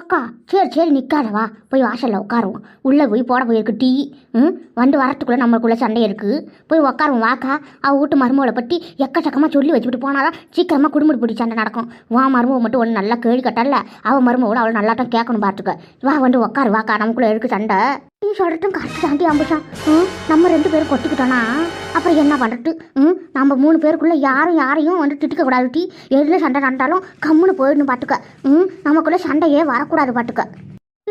அக்கா சரி சரி நிற்காத வா போய் வாசலில் உட்காருவோம் உள்ளே போய் போட போயிருக்கு டீ. ம் வந்து வரத்துக்குள்ளே நம்மளுக்குள்ளே சண்டை இருக்குது போய் உட்காருவோம் வாக்கா. அவள் வீட்டு மருமகளை பற்றி எக்கச்சக்கமாக சொல்லி வச்சுட்டு போனாதான் சீக்கிரமாக குடும்பத்து பிடி சண்டை நடக்கும். வா மருமக மட்டும் ஒன்று நல்லா கேள்வி கட்டல அவள் மருமவோட அவ்வளோ நல்லா தான் கேட்கணும் பார்த்துக்க வா வந்து உட்காரு வாக்கா. நமக்குள்ளே இருக்கு சண்டை. டீ ஷர்ட்டும் கரெக்டு தாண்டி அம்புஷா. ம் நம்ம ரெண்டு பேரும் கொட்டிக்கிட்டோன்னா அப்புறம் என்ன பண்ணுறது ம் நம்ம மூணு பேருக்குள்ளே யாரும் யாரையும் வந்து திட்டிக்க கூடாது டி எதில் சண்டை நடந்தாலும் கம்முன்னு போயிடணும் பார்த்துக்க ம் நமக்குள்ளே சண்டையே வரக்கூடாது பார்த்துக்க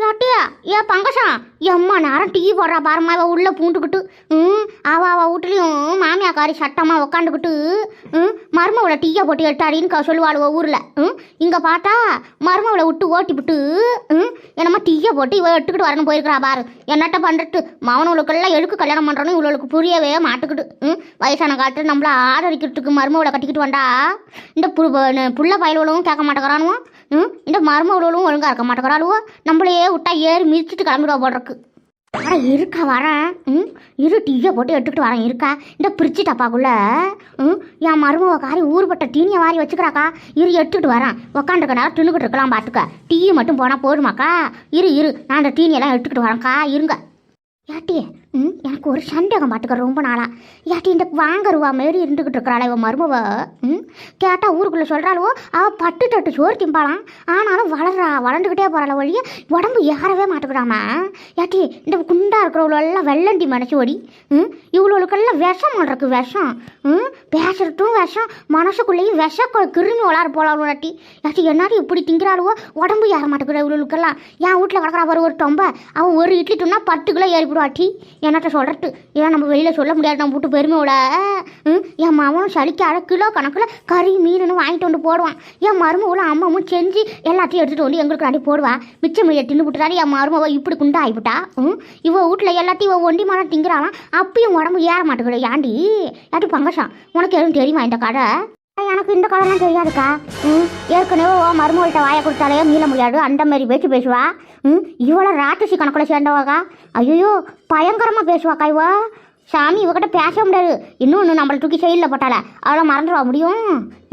ஏட்டியா ஏன் பங்கசம் எம்மா நேரம் டீ போடுறா பாருமா அவள் உள்ள பூண்டுக்கிட்டு ம் அவ அவ வீட்லேயும் மாமியாக்காரி சட்டமா உக்காந்துக்கிட்டு ம் மருமவளை டீயை போட்டு எட்டாடின்னு க- சொல்லுவாளுவ ஊரில் ம் இங்கே பார்த்தா மருமவளை விட்டு ஓட்டி விட்டு ம் என்னம்மா டீயை போட்டு இவ எடுத்துக்கிட்டு வரணும் போயிருக்கிறா பாரு. என்னட்ட பண்ணுறது மவனவளுக்கெல்லாம் எழுக்கு கல்யாணம் பண்ணுறோன்னு இவளுக்கு புரியவே மாட்டுக்கிட்டு ம் வயசான காலத்தில் நம்மள ஆதரிக்கிறதுக்கு மருமவளை கட்டிக்கிட்டு வந்தா இந்த புள்ள பயல்களும் கேட்க மாட்டேங்கிறானுவோ? ம்? இந்த மருமவளும் ஒழுங்காக இருக்க மாட்டேங்கிறாளுவோ நம்மளையே விட்டா ஏறி மிதிச்சிட்டு கிளம்பிடுவா போடுறக்கு அட இருக்கா வரேன். ம்? இரு டீயை போட்டு எடுத்துக்கிட்டு வரேன். இருக்கா? இந்த பிரிச்சு டப்பாக்குள்ள ம்? என் மருமக காரி ஊர்பட்ட டீனியை வாரி வச்சுக்கிறாக்கா? இரு எடுத்துக்கிட்டு வரேன். உக்காண்டுக்க நேரம் தின்னுக்கிட்டு இருக்கலாம் பார்த்துக்க டீ மட்டும் போனால் போதுமாக்கா? இரு இரு. நான் அந்த டீனியெல்லாம் எடுத்துக்கிட்டு வரேன்க்கா. இருங்க. ஏட்டியே ம் எனக்கு ஒரு சந்தேகம் பார்த்துக்க ரொம்ப நாளாக யாட்டி இந்த வாங்கருவா மாரி இருந்துக்கிட்டு இருக்கிறாள் இவன் மருமவ? ம் கேட்டால் ஊருக்குள்ளே சொல்கிறாளுவோ அவள் பட்டு தட்டு சோறு திம்பாளாம். ஆனாலும் வளர்றா வளர்ந்துக்கிட்டே போகிறாள் வழியே உடம்பு ஏறவே மாட்டுக்கிறாமா யாட்டி இந்த குண்டாக இருக்கிறவளெல்லாம் வெள்ளண்டி மனசு ஓடி ம் இவ்வளோக்கெல்லாம் விஷம் பண்ணுறக்கு விஷம். ம் பேசுறதும் விஷம் மனசுக்குள்ளேயும் விஷ கிருமி வளர போலாளுவோ யாட்டி யாட்டி என்னாடி இப்படி திங்கிறாளுவோ? உடம்பு ஏற மாட்டேங்கிற இவ்வளோக்கெல்லாம் என் வீட்டில் வளர்க்குறா ஒரு ஒரு தொம்பை அவன் ஒரு இட்லி துண்ணா பத்து கிலோ ஏறிவிடுவாட்டி என்னட்ட சொல்கிறது ஏன் நம்ம வெளியில் சொல்ல முடியாது நம்ம வீட்டு பெருமையோட? ம் என் மாமனும் அரை கிலோ கணக்கில் கறி மீனுன்னு வாங்கிட்டு வந்து போடுவான். என் மருமகளும் அம்மாவும் செஞ்சு எல்லாத்தையும் எடுத்துகிட்டு வந்து எங்களுக்கு அடி போடுவா. மிச்சம் மீடியை தின்னு விட்டுறாரு என் மருமவ இப்படி குண்டா ஆகிவிட்டா ம் இவ வீட்டில் எல்லாத்தையும் இவ ஒண்டி மரம் திங்கிறாளாம். அப்பயும் உடம்பு ஏற மாட்டேங்குது. ஏண்டி? யாட்டி பங்கசம் உனக்கு எதுவும் தெரியுமா இந்த கடை எனக்கு இந்த கதைலாம் தெரியாதுக்கா. ம் ஏற்கனவே ஓ மருமகள்கிட்ட வாயை கொடுத்தாலே மீள முடியாது. அந்த மாதிரி பேச்சு பேசுவா. ம் இவ்வளோ ராட்சசி கணக்கில் சேர்ந்தவாக்கா. ஐயோ பயங்கரமாக பேசுவாக்கா இவ. சாமி இவகிட்ட பேச முடியாது. இன்னொன்று நம்மளை தூக்கி செயலில் போட்டால. அவளை மறந்துடுவா முடியும்?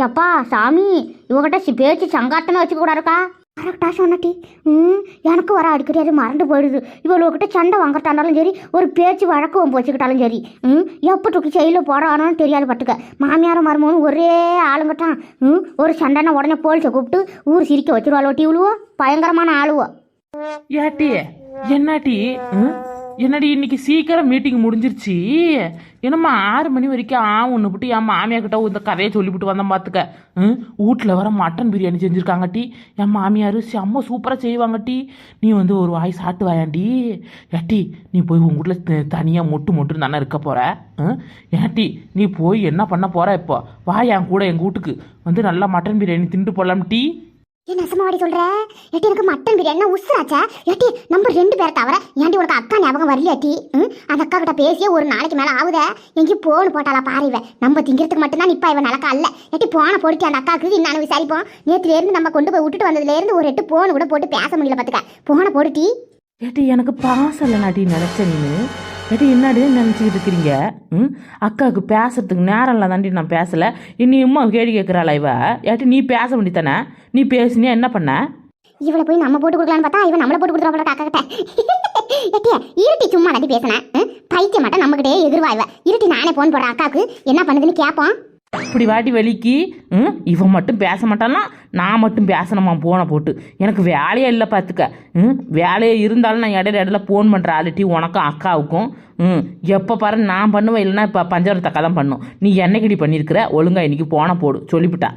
எப்பா சாமி இவகிட்ட பேச்சு சங்காத்தனை வச்சுக்க கூடாதுக்கா. கரெக்டாக சொன்னட்டி. ம் எனக்கு வர அடிக்கடி அது மறந்து போயிடுது. இவளுக்கிட்ட சண்டை வாங்கட்டாலும் சரி ஒரு பேச்சு வழக்கு போச்சுக்கிட்டாலும் சரி. ம் எப்போ தூக்கி செயலில் போடானாலும் தெரியாது பட்டுக்க மாமியாரும் மருமகனும் ஒரே ஆளுங்கட்டான். ம் ஒரு சண்டைனா உடனே போலீஸை கூப்பிட்டு ஊர் சிரிக்க வச்சிருவாளோ டிவுலுவோ பயங்கரமான ஆளுவோ? ஏட்டி என்னாட்டி? ம்? என்னடி இன்னைக்கு சீக்கிரம் மீட்டிங் முடிஞ்சிருச்சு. என்னம்மா ஆறு மணி வரைக்கும் ஆ ஒன்று விட்டு என் மாமியா கிட்ட இந்த கதையை சொல்லிவிட்டு வந்தேன் பார்த்துக்க ம்? வீட்டில் வர மட்டன் பிரியாணி செஞ்சுருக்காங்க டீ. என் மாமியார் செம்ம சூப்பராக செய்வாங்க டீ. நீ வந்து ஒரு வாய் சாப்பிட்டு வாயாண்டி ஏட்டி நீ போய் உங்கள் வீட்டில் தனியாக மொட்டு மொட்டுன்னு தானே இருக்க போகிற ம்? ஏட்டி நீ போய் என்ன பண்ண போகிற இப்போ? வா என் கூட எங்கள் வீட்டுக்கு. வந்து நல்லா மட்டன் பிரியாணி தின்ட்டு போகலாம் டீ. என்ன அசமாவாடி சொல்ற? ஏட்டி எனக்கு மட்டன் பிரியாணி. உசுராச்சா? ஏட்டி நம்ம ரெண்டு பேரை தவிர ஏன்டி உனக்கு அக்கா ஞாபகம் வரலையாட்டி ம்? அந்த அக்கா கிட்ட பேசியே ஒரு நாளைக்கு மேலே ஆகுத. எங்கேயும் போன்னு போட்டாலா பாரு இவ. நம்ம திங்கிறதுக்கு மட்டும்தான் நிப்பா இவன் நடக்கா இல்ல ஏட்டி போன போட்டு அந்த அக்காவுக்கு? என்னன்னு விசாரிப்போம். நேற்றுலேருந்து இருந்து நம்ம கொண்டு போய் விட்டுட்டு வந்ததுலேருந்து ஒரு எட்டு போன் கூட போட்டு பேச முடியல பார்த்துக்க போன போட்டுட்டி ஏட்டி எனக்கு பாசம் இல்லைனாட்டி நினச்சேன் நீ ஏட்டி என்னடி நினச்சிக்கிட்டு இருக்கிறீங்க? ம்? அக்காவுக்கு பேசுறதுக்கு நேரம் இல்லை தாண்டி நான் பேசலை. இன்னும் கேள்வி கேட்குறாளா இவ? ஏட்டி நீ பேச வேண்டித்தானே நீ பேசினியா என்ன பண்ண? இவளை போய் நம்ம போட்டு கொடுக்கலான்னு பார்த்தா இவன் நம்மளை போட்டு கொடுத்துருவா அக்கா கிட்ட ஏட்டியா இருட்டி சும்மா நடி பேசினேன் ம்? மாட்டேன் நம்மகிட்டே எதிர்வா இவ. இருட்டி நானே போன் போடுறேன் அக்காவுக்கு. என்ன பண்ணுதுன்னு கேட்போம் இப்படி வாட்டி வெளிக்கு ம் இவன் மட்டும் பேச மாட்டானா நான் மட்டும் பேசணுமா போனை போட்டு. எனக்கு வேலையே இல்லை பார்த்துக்க ம் வேலையே இருந்தாலும் நான் இடையில இடையில ஃபோன் பண்ணுற ஆளுட்டி உனக்கும் அக்காவுக்கும். ம் எப்போ பாரு நான் பண்ணுவேன் இல்லைன்னா இப்போ பஞ்சவரத்தை அக்கா தான் பண்ணும். நீ என்னைக்கடி பண்ணியிருக்கிற ஒழுங்கா இன்னைக்கு போனை போடு. சொல்லிவிட்டா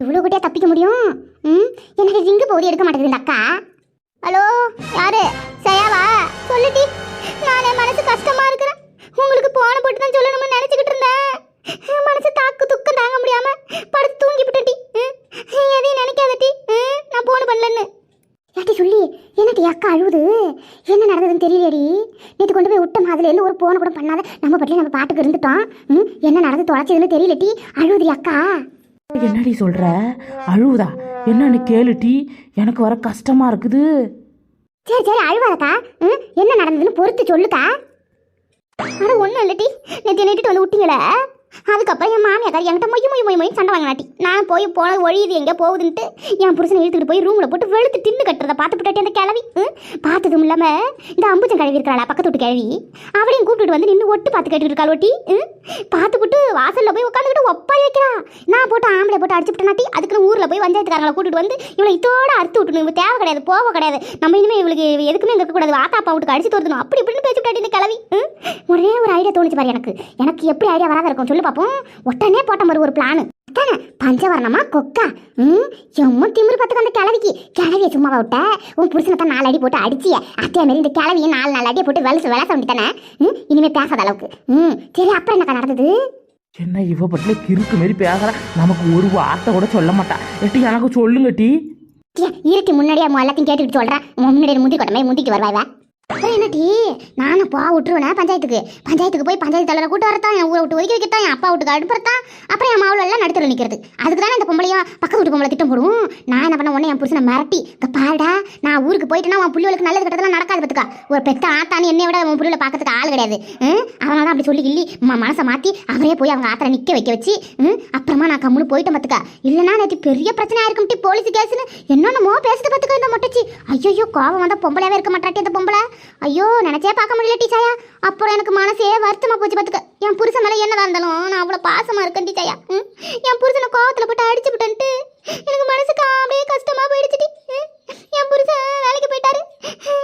இவ்வளோ கிட்டே தப்பிக்க முடியும்? ம் எனக்கு ரிங்கு போது எடுக்க மாட்டேங்குது இந்த அக்கா. ஹலோ யாரு? சயாவா? சொல்லுட்டி நானே மனசு கஷ்டமாக இருக்கிறேன். உங்களுக்கு போனை போட்டு தான் சொல்லணும்னு நினச்சிக்கிட்டு இருந்தேன். மனசு தாக்கு துக்கம் தாங்க முடியாம படுத்து தூங்கி விட்டடி எதையும் நினைக்காதடி ம், நான் போன பண்ணலன்னு. யாட்டி சொல்லி என்னடி அக்கா அழுவுது? என்ன நடந்ததுன்னு தெரியலையடி? நேற்று கொண்டு போய் விட்ட மாதிரில இருந்து ஒரு போன கூட பண்ணாத. நம்ம பட்டில நம்ம பாட்டுக்கு இருந்துட்டோம். ம், என்ன நடந்து தொலைச்சதுன்னு தெரியலடி அழுவுதி அக்கா. என்னடி சொல்ற? அழுவுதா? என்னன்னு கேளுட்டி எனக்கு வர கஷ்டமா இருக்குது. சரி சரி அழுவாதக்கா. ம்? என்ன நடந்ததுன்னு பொறுத்து சொல்லுக்கா. அட ஒன்றும் இல்லட்டி நேற்று நைட்டு வந்து விட்டீங்களே. அதுக்கப்புறம் என் மாமியாக்கார் என்கிட்ட மொய் மொய் மொய் மொய் சண்டை வாங்கினாட்டி. நான் போய் போனது ஒழியுது எங்கே போகுதுன்ட்டு என் புருஷனை இழுத்துக்கிட்டு போய் ரூமில் போட்டு வெளுத்து தின்னு கட்டுறதை பார்த்து அந்த கிளவி பார்த்ததும் இல்லாமல் இந்த அம்புச்சன் கிழவி இருக்கிறாளா பக்கத்து வீட்டு கிழவி? அவளையும் கூப்பிட்டுட்டு வந்து நின்று ஒட்டு பார்த்து கேட்டுட்டு இருக்காள் ஒட்டி ம்? வாசலில் போய் உட்காந்துக்கிட்டு ஒப்பாய் வைக்கிறா. நான் போட்டு ஆம்பளை போட்டு அடிச்சுட்டேனாட்டி அதுக்குன்னு ஊரில் போய் பஞ்சாயத்துக்காரங்களை கூட்டிட்டு வந்து இவளை இதோட அறுத்து விட்டணும். இவ தேவை கிடையாது போக கிடையாது. நம்ம இனிமேல் இவளுக்கு எதுக்குமே இருக்கக்கூடாது. வாத்தா அப்பா வீட்டுக்கு அடிச்சு தோர்த்தணும் அப்படி இப்படின்னு பேசி விட்டாட்டி இந்த கிளவி ஒரே ஒரு ஐடியா தோணுச்சு பாரு எனக்கு. எனக்கு எப்படி ஐடியா வராத இருக்கும் சொல்லு பார்ப்போம் உடனே போட்ட மாதிரி ஒரு பிளான் தானே பஞ்சவர்ணமா? கொக்கா. ம்? எம்ம திமிரு பார்த்துக்க அந்த கிழவிக்கு. கிழவிய சும்மா விட்ட? உன் புருஷனை தான் நாலு அடி போட்டு அடிச்சிய. அதே மாதிரி இந்த கிழவியை நாலு நாலு அடியை போட்டு வெளசு வெளச வேண்டித்தானே ம்? இனிமே பேசாத அளவுக்கு. ம்? சரி அப்புறம் என்னக்கா நடந்தது? என்ன இவ பட்டில கிறுக்கு மாரி பேசுற? நமக்கு ஒரு வார்த்தை கூட சொல்ல மாட்டா. எட்டி எனக்கு சொல்லுங்க டி இருட்டி முன்னாடியே எல்லாத்தையும் கேட்டுக்கிட்டு சொல்கிறேன் முன்னாடி முந்தி கொட்டமே முந்திக்கு வருவாய்வா அப்புறம் என்னடி? நானும் போ விட்டுருவேன் பஞ்சாயத்துக்கு. பஞ்சாயத்துக்கு போய் பஞ்சாயத்து தலைவரை கூட்டு வரத்தான் என் ஊரை விட்டு ஒதுக்கி வைக்கத்தான் என் அப்பா வீட்டுக்கு அடுப்புறத்தான் அப்புறம் என் மாவுல எல்லாம் நடுத்தர நிற்கிறது அதுக்கு தானே இந்த பொம்பளையும் பக்கத்து வீட்டு பொம்பளை திட்டம் போடுவோம் நான் என்ன பண்ண உடனே என் புருஷனை மிரட்டி இங்க பாடா நான் ஊருக்கு போயிட்டேன்னா உன் புள்ளிகளுக்கு நல்லது கிட்டதெல்லாம் நடக்காது பார்த்துக்கா ஒரு பெத்த ஆத்தானு என்னை விட உன் புள்ளியில் பார்க்கறதுக்கு ஆள் கிடையாது. அவனால தான் அப்படி சொல்லி இல்லி மனசை மாற்றி அவரே போய் அவங்க ஆத்திர நிற்க வைக்க வச்சு அப்புறமா நான் கம்முன்னு போயிட்டேன் பார்த்துக்கா இல்லைன்னா நேற்று பெரிய பிரச்சனை ஆயிருக்கும் டி போலீஸ் கேஸ்னு என்னென்னமோ பேசுறது பார்த்துக்கா இந்த மொட்டச்சி. ஐயோ கோவம் வந்தால் பொம்பளையாவே இருக்க மாட்டாட்டி இந்த பொம்பளை. ஐயோ நினச்சே பார்க்க முடியல டீச்சாயா. அப்புறம் எனக்கு மனசே வருத்தமாக போச்சு பார்த்துக்க என் புருஷன் மேலே என்னதான் இருந்தாலும் நான் அவ்வளோ பாசமாக இருக்கேன் டீச்சாயா. ம்? என் புருஷனை கோவத்தில் போட்டு அடிச்சு விட்டேன்ட்டு எனக்கு மனசுக்கு அப்படியே கஷ்டமாக போயிடுச்சு என் புருஷன் வேலைக்கு போயிட்டாரு.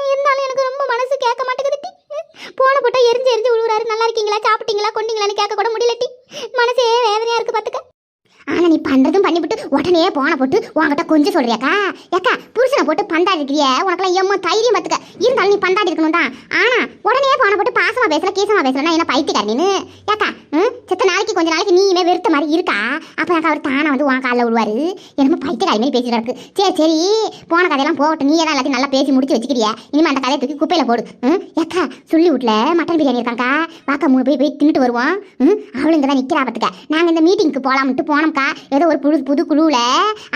இருந்தாலும் எனக்கு ரொம்ப மனசு கேட்க மாட்டேங்குது போன போட்டால் எரிஞ்சு எரிஞ்சு விழுவுறாரு நல்லா இருக்கீங்களா சாப்பிட்டீங்களா கொண்டீங்களான்னு கேட்க கூட முடியல டி. மனசே வேதனையாக இருக்குது பார்த்துக்க ஆனா நீ பண்றதும் பண்ணிவிட்டு உடனே போன போட்டு உன்கிட்ட கொஞ்சம் சொல்றியாக்கா? ஏக்கா புருஷனை போட்டு பந்தாடி இருக்கிறிய உனக்கெல்லாம் எம்மோ தைரியம் பார்த்துக்க இருந்தாலும் நீ பந்தாடி இருக்கணும் தான் ஆனா உடனே போன போட்டு பாசமா பேசல கேசமா பேசலன்னா என்ன பைத்தியக்கார நீனு? ஏக்கா ம் நாளைக்கு கொஞ்ச நாளைக்கு நீயுமே வெறுத்த மாதிரி இருக்கா? அப்போ எனக்கு அவர் தானே வந்து உன் காலில் விடுவாரு என்னமோ பைத்தியக்காரி மாதிரி பேசிட்டு இருக்கு சரி சரி. போன கதையெல்லாம் போகட்டும். நீ தான் எல்லாத்தையும் நல்லா பேசி முடிச்சு வச்சுக்கிறிய. இனிமே அந்த கதையை தூக்கி குப்பையில போடு. ம்? ஏக்கா சொல்லி வீட்ல மட்டன் பிரியாணி இருக்காங்க்கா வாக்கா மூணு போய் போய் தின்னுட்டு வருவோம். ம்? அவளும் இங்கே தான் நிற்கிறா பார்த்துக்க நாங்கள் இந்த மீட்டிங்க்கு போகலாம்ட்டு போனோம்க்கா. ஏதோ ஒரு புது புது குழுவில்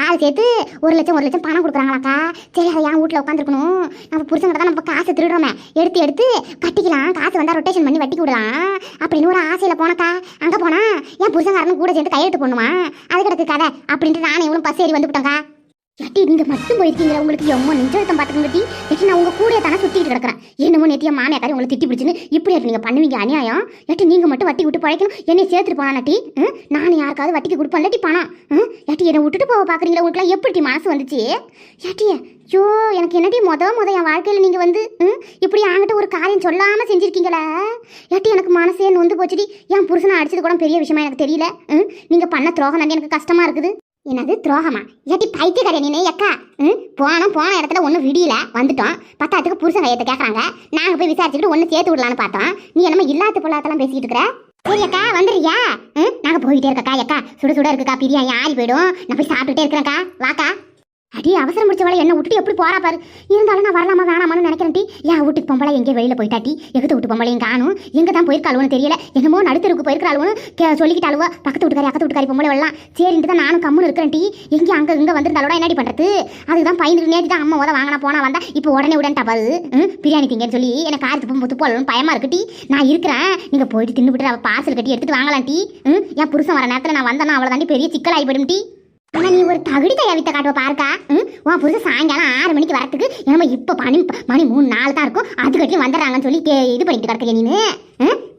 ஆள் சேர்த்து ஒரு லட்சம் ஒரு லட்சம் பணம் கொடுக்குறாங்களாக்கா. சரி அதை என் வீட்டில் உட்காந்துருக்கணும் நம்ம புருஷங்கிட்ட தான் நம்ம காசு திருடுறோமே. எடுத்து எடுத்து கட்டிக்கலாம். காசு வந்தால் ரொட்டேஷன் பண்ணி வட்டி விடலாம் அப்படின்னு ஒரு ஆசையில் போனக்கா. அங்கே போனா என் புருஷங்காரனும் கூட சேர்ந்து கையெழுத்து போடணுமா? அது கிடக்கு கதை. அப்படின்ட்டு நானே இவனும் பஸ் ஏறி வந்துவிட்டோங்க்கா ஏட்டி நீங்க மட்டும் போயிருக்கீங்களா உங்களுக்கு எம்மோ நெஞ்சழுத்தம் பார்த்துக்கங்க டி ஏட்டி நான் உங்க கூட தானே சுத்திட்டு கிடக்குறேன். என்னமோ நேத்தியா மாமியாக்காரி உங்களை திட்டி பிடிச்சுன்னு இப்படி ஏட்டி நீங்க பண்ணுவீங்க அநியாயம். ஏட்டி நீங்க மட்டும் வட்டி விட்டு பழைக்கணும். என்னை சேர்த்துட்டு போனா டி? நான் யாருக்காவது வட்டிக்கு கொடுப்பேன் டி பணம்? ஏட்டி என்னை விட்டுட்டு போக பாக்குறீங்களா உங்களுக்குலாம் எப்படி மனசு வந்துச்சு? ஏட்டி ஐயோ எனக்கு என்னடி மொத மொதல் என் வாழ்க்கையில் நீங்கள் வந்து ம், இப்படி என்கிட்ட ஒரு காரியம் சொல்லாமல் செஞ்சுருக்கீங்களே? ஏட்டி எனக்கு மனசே நொந்து போச்சுடி. என் புருஷனை அடிச்சது கூட பெரிய விஷயமா எனக்கு தெரியல ம்? நீங்கள் பண்ண துரோகம் தாண்டி எனக்கு கஷ்டமாக இருக்குது. என்னது துரோகமா? ஏட்டி பைத்தியக்காரி நீ அக்கா ம்? போனோம் போன இடத்துல ஒன்றும் விடியல வந்துட்டோம். பத்தாத்துக்கு புருஷன் கையத்தை கேட்குறாங்க நாங்கள் போய் விசாரிச்சுக்கிட்டு ஒன்று சேர்த்து விடலான்னு பார்த்தோம். நீ என்னமோ இல்லாத பொல்லாத்தெல்லாம் பேசிக்கிட்டு இருக்கிற? சரி அக்கா வந்துடுறியா? ம்? நாங்கள் போயிட்டே இருக்கக்கா அக்கா சுட சுட இருக்குக்கா பிரியாணி ஆறி போயிடும். நான் போய் சாப்பிட்டுட்டே இருக்கிறேன்க்கா. வாக்கா. அடி அவசரம் முடிச்சவளை என்ன விட்டுட்டு எப்படி போறா பாரு? இருந்தாலும் நான் வரலாமா வேணாமான்னு நினைக்கிறேன் டி. என் வீட்டுக்கு பொம்பளை எங்கே வெளியில போயிட்டாட்டி எகத்து வீட்டு பொம்பளையும் காணும் எங்க தான் போயிருக்காளுன்னு தெரியல. என்னமோ நடுத்தருக்கு போயிருக்காளுன்னு கே சொல்லிக்கிட்டாளுவோ. பக்கத்து வீட்டுக்காரி அக்கத்து வீட்டுக்காரி பொம்பளை எல்லாம் சரின்ட்டு தான் நானும் கம்முன்னு இருக்கிறேன் டி. எங்கே அங்கே இங்கே வந்திருந்தாலோட என்னடி பண்றது? அதுதான் பயந்துட்டு நேற்று தான் அம்மா உத வாங்கினா போனா வந்தா இப்போ உடனே உடனே பாரு. ம், பிரியாணி திங்கன்னு சொல்லி எனக்கு கார் துப்பு துப்பு பயமா இருக்கு டி. நான் இருக்கிறேன். நீங்க போயிட்டு தின்னு விட்டு பார்சல் கட்டி எடுத்துட்டு வாங்கலாம் டி. ம், என் புருஷன் வர நேரத்தில் நான் வந்தேன்னா அவளை தாண்டி பெரிய சிக்கல் ஆகிப்படும் டி. ஆனா நீ ஒரு தகுடி தையா வித்த காட்டுவ பாருக்கா. உன் புருஷன் சாயங்காலம் ஆறு மணிக்கு வரத்துக்கு நம்ம இப்போ பனி மணி மூணு நாள் தான் இருக்கும். அது கட்டி வந்துடுறாங்கன்னு சொல்லி கே- இது பண்ணிட்டு கிடக்க நீனு?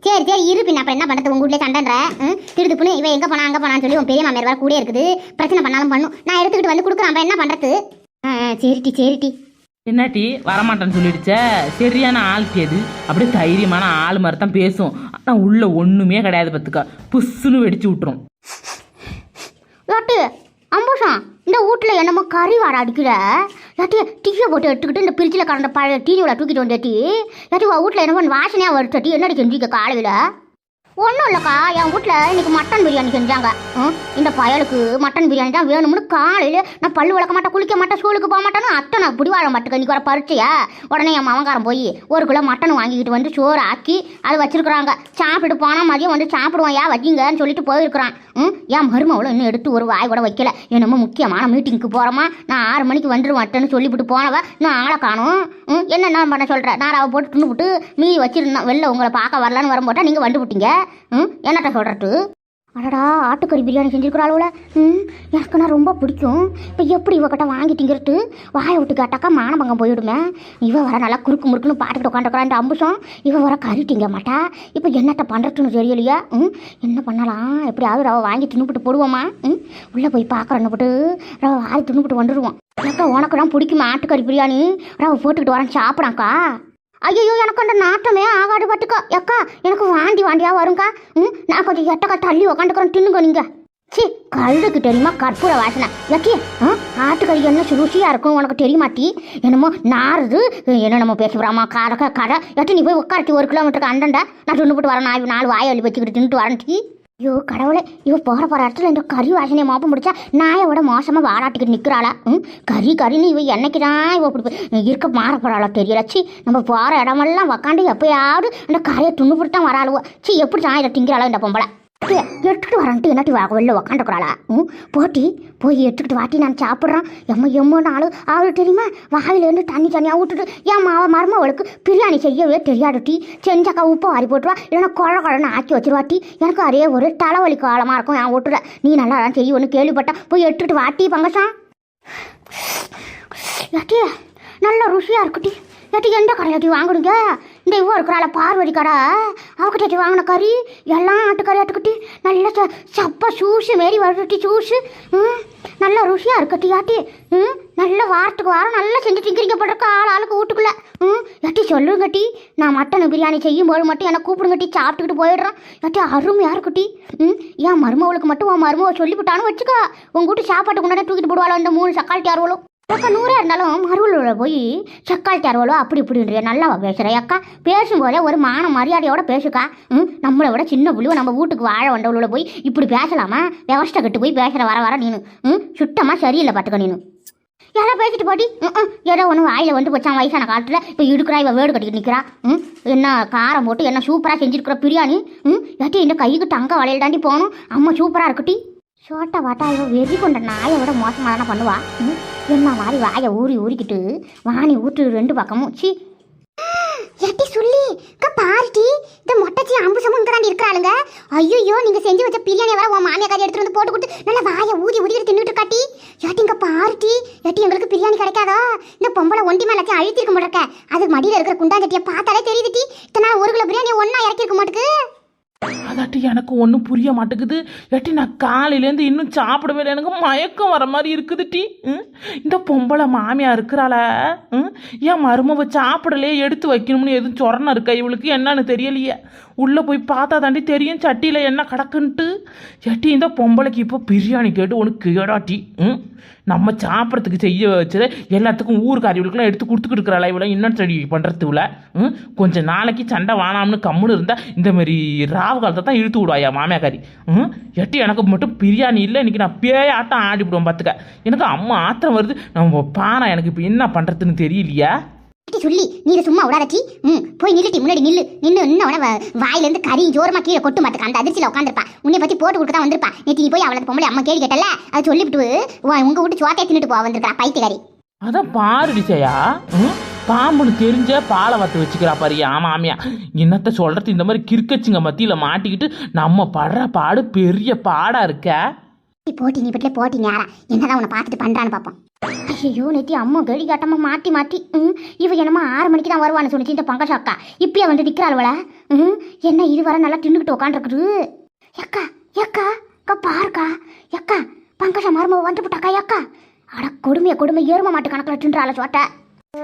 சரி சரி இரு பின்ன. அப்புறம் என்ன பண்ணுறது உங்க வீட்லயே சண்டைன்ற. ம்? திருடுப்புன்னு இவன் எங்க போனா அங்க போனான்னு சொல்லி உன் பெரிய மாமியார் வேற கூட இருக்குது. பிரச்சனை பண்ணாலும் பண்ணும். நான் எடுத்துக்கிட்டு வந்து கொடுக்குறேன். அப்புறம் என்ன ஆ, சரிட்டி சரிட்டி என்னாட்டி வரமாட்டேன்னு சொல்லிடுச்ச? சரியான ஆள் கேது அப்படியே தைரியமான ஆள் மாதிரி தான் பேசும். ஆனால் உள்ள ஒன்றுமே கிடையாது பார்த்துக்க. புஸ்ஸுன்னு வெடிச்சு விட்டுரும். ஏட்டு அம்புஷா இந்த வீட்டில் என்னமோ கறி வாட அடிக்கிற? ஏட்டி டீயை போட்டு எடுத்துக்கிட்டு இந்த பிரிட்ஜில் கடந்த பழைய டீனியோட தூக்கிட்டு வந்தேட்டி ஏட்டி உன் வீட்டில் என்னமோ வாசனையாக வருத்தட்டி என்னடி செஞ்சுக்க காலையில்? ஒன்றும் இல்லைக்கா என் வீட்டில் இன்னைக்கு மட்டன் பிரியாணி செஞ்சாங்க. ம், இந்த பயலுக்கு மட்டன் பிரியாணி தான் வேணும்னு காலையில் நான் பல்லு விளக்க மாட்டேன் குளிக்க மாட்டேன் ஸ்கூலுக்கு போக மாட்டேன்னு அத்தை நான் பிடிவாழ மாட்டேங்க கூட வர உடனே என் மவங்காரன் போய் ஒரு கிலோ மட்டன் வாங்கிக்கிட்டு வந்து சோறு ஆக்கி அது வச்சிருக்கிறாங்க. சாப்பிட்டு போனால் மதியம் வந்து சாப்பிடுவோம் ஏன் வச்சிங்கன்னு சொல்லிட்டு போயிருக்கிறான். ம் என் மருமவளும் இன்னும் எடுத்து ஒரு வாய் கூட வைக்கல. என்னமோ முக்கியமான மீட்டிங்க்கு போகிறோமா நான் ஆறு மணிக்கு வந்துருவாட்டேன்னு சொல்லிவிட்டு போனவ இன்னும் ஆளை காணும். ம் என்ன பண்ண சொல்கிறேன் நான் அவள் போட்டு துண்டு விட்டு மீதி வச்சிருந்தேன். வெளில உங்களை பார்க்க வரலான்னு வரும்போட்டால் நீங்கள் வந்து விட்டீங்க. ம் என்னட்ட சொல்கிறது அடடா ஆட்டுக்கறி பிரியாணி செஞ்சுருக்குறாளுல ம் எனக்கு நான் ரொம்ப பிடிக்கும். இப்போ எப்படி இவகிட்ட வாங்கிட்டிங்கிறது வாயை விட்டு கேட்டாக்கா மானபங்கம் போயிடுமே. இவ வர நல்லா குறுக்கு முறுக்குன்னு பாட்டுக்கிட்டு உட்காந்துக்கிறான் அம்புஷம். இவ வர கறி திங்க மாட்டா. இப்போ என்னட்ட பண்ணுறதுன்னு தெரியலையா. ம் என்ன பண்ணலாம்? எப்படியாவது ரவை வாங்கி தின்னுபிட்டு போடுவோமா? ம் உள்ளே போய் பார்க்குறேன்னு போட்டு ரவை வாரி தின்னுபிட்டு வந்துடுவோம் அக்கா உனக்கு தான் பிடிக்குமா ஆட்டுக்கறி பிரியாணி. ரவை போட்டுக்கிட்டு வரேன் சாப்பிடாக்கா ஐயோ எனக்கு அந்த நாட்டமே ஆகாடு பட்டுக்கோ எக்கா எனக்கு வாண்டி வாண்டியா வருங்கக்கா ம்? நான் கொஞ்சம் எட்டக்கா தள்ளி உக்காந்துக்கிறேன் தின்னுங்க நீங்க. சி கழுதுக்கு தெரியுமா கற்பூர வாசனை? எக்கி ஆ? ஆட்டுக்கறி என்ன ருசியாக இருக்கும் உனக்கு தெரியுமாட்டி என்னமோ நாறுது. என்ன நம்ம பேசுகிறாமா கடக்க கடை எட்டி நீ போய் உட்காரட்டி ஒரு கிலோமீட்டருக்கு அண்டண்டா நான் தின்னுபிட்டு வரேன் நான் நாலு வாயை வச்சுக்கிட்டு தின்னுட்டு வரேன் டீ. ஐயோ கடவுளே இவ போகிற போகிற இடத்துல இந்த கறி வாசனையை மாப்ப முடிச்சா நாயோட விட மோசமாக வாடாட்டிக்கிட்டு நிற்கிறாளா ம்? கறி கறின்னு இவ என்னைக்கு தான் இவ இப்படி இருக்க மாற போகிறாளோ தெரியல சி நம்ம போகிற இடமெல்லாம் உக்காந்து எப்பயாவது அந்த கறியை துண்ணு பிடித்தான் வராளுவோ. சி எப்படி தான் இதை திங்கிறாளோ இந்த பொம்பளை? எடுத்துட்டு வரேன்ட்டு என்னட்டி வா வெளில உக்காந்துக்கிறாளா ம்? போட்டி போய் எடுத்துக்கிட்டு வாட்டி நான் சாப்பிட்றேன். எம்ம எம்ம நாள் அவளுக்கு தெரியுமா? வாயிலேருந்து தண்ணி தண்ணியாக விட்டுட்டு என் மாவ மருமவளுக்கு பிரியாணி செய்யவே தெரியாது டீ. செஞ்சாக்கா உப்பை வாரி போட்டுருவா இல்லைன்னா குழ குழன்னு ஆக்கி வச்சிருவாட்டி எனக்கு அதே ஒரு தலைவலி காலமாக இருக்கும் என் விட்டுற நீ நல்லா தான் செய்வோன்னு கேள்விப்பட்டேன் போய் எடுத்துகிட்டு வாட்டி பங்கசம் ஏட்டி நல்ல ருசியாக இருக்குட்டி ஏட்டி எந்த கடையாட்டி வாங்குறீங்க? இந்த இவ்வளோ இருக்கிறாள் பார்வதி கடை. அவகிட்ட வாங்கின கறி எல்லாம் ஆட்டுக்கறி ஆட்டுக்குட்டி. நல்லா ச சப்ப சூசு மாரி வருட்டி சூசு. ம் நல்லா ருசியாக இருக்கட்டி ஆட்டி ம் நல்ல வாரத்துக்கு வாரம் நல்லா செஞ்சு திங்கிறீங்க போட்டிருக்க ஆள் ஆளுக்கு வீட்டுக்குள்ள. ம் ஏட்டி சொல்லுங்கட்டி நான் மட்டன் பிரியாணி செய்யும் போது மட்டும் என்னை கூப்பிடுங்கட்டி சாப்பிட்டுக்கிட்டு போயிடுறேன். எட்டி அருமையாக இருக்குட்டி ம் என் மருமவளுக்கு மட்டும் உன் மருமவை சொல்லிவிட்டான்னு வச்சுக்கோ. உங்கள் வீட்டு சாப்பாட்டுக்கு முன்னாடி தூக்கிட்டு போடுவாளோ இந்த மூணு சக்கால் தேர்வலும் அக்கா நூறாக இருந்தாலும் மருவலோட போய் சக்கால் தேர்வலோ அப்படி இப்படின்றிய நல்லா பேசுகிற அக்கா பேசும்போதே ஒரு மான மரியாதையோட பேசுக்கா. ம் நம்மளை விட சின்ன புள்ளிவ நம்ம வீட்டுக்கு வாழ வந்தவளோட போய் இப்படி பேசலாமா? விவஸ்தை கட்டு போய் பேசுகிற வர வர நீனு. ம் சுத்தமாக சரியில்லை பார்த்துக்க நீனு. யாரா பேசிட்டு போட்டி ம், ஏதோ ஒன்று வாயில் வந்து போச்சான் வயசான காலத்தில். இப்போ இடுக்கிறா இவள் வேடு கட்டிட்டு நிற்கிறா ம் என்ன காரம் போட்டு என்ன சூப்பராக செஞ்சுருக்குற பிரியாணி. ம் ஏட்டி இந்த கைக்கு தங்க வளையல் தாண்டி போகணும். அம்மா சூப்பராக இருக்குட்டி. சோட்டா வாட்டா வெறி கொண்ட நாயை விட மோசமாக தானே பண்ணுவா என்ன மாதிரி வாயை ஊறி ஊறிக்கிட்டு வாணி ஊற்று ரெண்டு பக்கமும். சி. எட்டி சொல்லி அக்கா பாருட்டி இந்த மொட்டச்சி அம்பு தான் இருக்கிறாளுங்க. ஐயோ நீங்கள் செஞ்சு வச்ச பிரியாணி வர உன் மாமியாக்காரி எடுத்துட்டு வந்து போட்டு கொடுத்து நல்லா வாயை ஊதி ஊதி தின்னுட்டு காட்டி ஏட்டி இங்கே பாருட்டி ஏட்டி எங்களுக்கு பிரியாணி கிடைக்காதா? இந்த பொம்பளை ஒண்டி மேல அழுத்திருக்க மாட்டேக்க. அது மடியில் இருக்கிற குண்டா குண்டாஞ்சட்டியை பார்த்தாலே தெரியுதுட்டி இத்தனை ஒரு கிலோ பிரியாணி ஒன்றா இறக்கிருக்க மாட்டுக்கு. அதாட்டி எனக்கு ஒன்றும் புரிய மாட்டேங்குது. ஏட்டி நான் காலையிலேருந்து இன்னும் சாப்பிடவே இல்லை. எனக்கு மயக்கம் வர மாதிரி இருக்குது டி இந்த பொம்பளை மாமியா இருக்கிறாள? ஏன் மருமவ சாப்பிடலையே எடுத்து வைக்கணும்னு எதுவும் சொரணம் இருக்கா இவளுக்கு? என்னன்னு தெரியலையே. உள்ளே போய் பார்த்தா தாண்டி தெரியும் சட்டியில் என்ன கிடக்குன்ட்டு. சட்டி இந்த பொம்பளைக்கு இப்போ பிரியாணி கேட்டு உனக்கு கேடாட்டி ம்? நம்ம சாப்பிட்றதுக்கு செய்ய வச்சது எல்லாத்துக்கும் ஊருக்காரிகளுக்கெல்லாம் எடுத்து கொடுத்துக்கிட்டு இருக்கிற இவ்வளோ இன்னும் ரெடி பண்ணுறதுல ம்? கொஞ்சம் நாளைக்கு சண்டை வானாம்னு கம்முன்னு இருந்தால் இந்தமாரி ராவு காலத்தை தான் இழுத்து விடுவாயா மாமியாக்காரி ம்? எட்டி எனக்கு மட்டும் பிரியாணி இல்லை இன்றைக்கி நான் பேயாட்டம் ஆடிவிடுவேன் பார்த்துக்க எனக்கு அம்மா ஆத்திரம் வருது. நம்ம பானை எனக்கு இப்போ என்ன பண்ணுறதுன்னு தெரியலையா? சொல்லி நீ சும்மா சும்மா விடாதட்டி ம் போய் நில்லுட்டி முன்னாடி நில்லு. நின்று இன்னும் வாயிலேருந்து கறி ஜோரமாக கீழே கொட்டு பார்த்துக்க அந்த அதிர்ச்சியில் உட்காந்துருப்பா உன்னை பற்றி போட்டு கொடுக்க தான் வந்திருப்பா. நேற்று நீ போய் அவளை பொம்பளை அம்மா கேள்வி கேட்டல அதை சொல்லிவிட்டு உங்கள் உங்க வீட்டு சோத்தையை தின்னுட்டு போக வந்திருக்கா பைத்தியக்காரி. அதான் பாருடிச்சையா ம்? பாம்புன்னு தெரிஞ்ச பாலை வத்து வச்சுக்கிறா பாரு ஆமா ஆமியா என்னத்த சொல்றது? இந்த மாதிரி கிறுக்கச்சிங்க மத்தியில் மாட்டிக்கிட்டு நம்ம படுற பாடு பெரிய பாடா இருக்க. நீ போட்டி நீ பட்டில போட்டி நேரா என்னதான் உன்னை பார்த்துட்டு பண்றான்னு பார்ப்போம் ஐயோ நேத்தி அம்மா கேடி காட்டமா மாத்தி மாத்தி ம்? இவ என்னமோ ஆறு மணிக்கு தான் வருவான்னு சொன்னிச்சு இந்த பங்கஜ அக்கா. இப்பயே வந்து நிக்கிறாள்வல ம்? என்ன இது வர நல்லா தின்னுக்கிட்டு உட்காந்துருக்குது எக்கா எக்கா அக்கா பாருக்கா. எக்கா பங்கஜ மருமக வந்து விட்டாக்கா எக்கா அட கொடுமைய கொடுமை எரும மாட்டு கணக்கில் தின்றாள சோட்ட.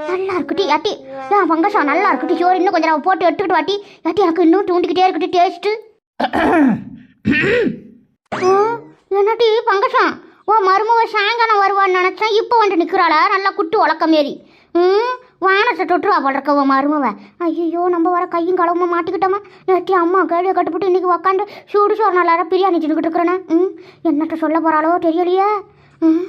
நல்லா இருக்குட்டி யாட்டி ஏன் பங்கஜா நல்லா இருக்குட்டி சோறு இன்னும் கொஞ்சம் நேரம் போட்டு எடுத்துக்கிட்டு வாட்டி. யாட்டி எனக்கு இன்னும் தூண்டிக்கிட்டே இருக்குட்டி டேஸ்ட்டு என்னட்டி என்னடி பங்கசம் ஓ மருமவ சாயங்காலம் வருவான்னு நினச்சேன் இப்போ வந்து நிற்கிறாளா நல்லா குட்டு உலக்க மாரி ம் வானத்தை தொட்டுருவா போல ஓ உன் மருமவ. ஐயோ நம்ம வர கையும் களவுமா மாட்டிக்கிட்டோமா? நேற்று அம்மா கேள்வியை கட்டுப்பட்டு இன்றைக்கி உக்காந்து சூடு சோறு நல்லா பிரியாணி தின்னுக்கிட்டு இருக்கிறேனே. ம்? என்னட்ட சொல்ல போகிறாளோ தெரியலையே. ம்?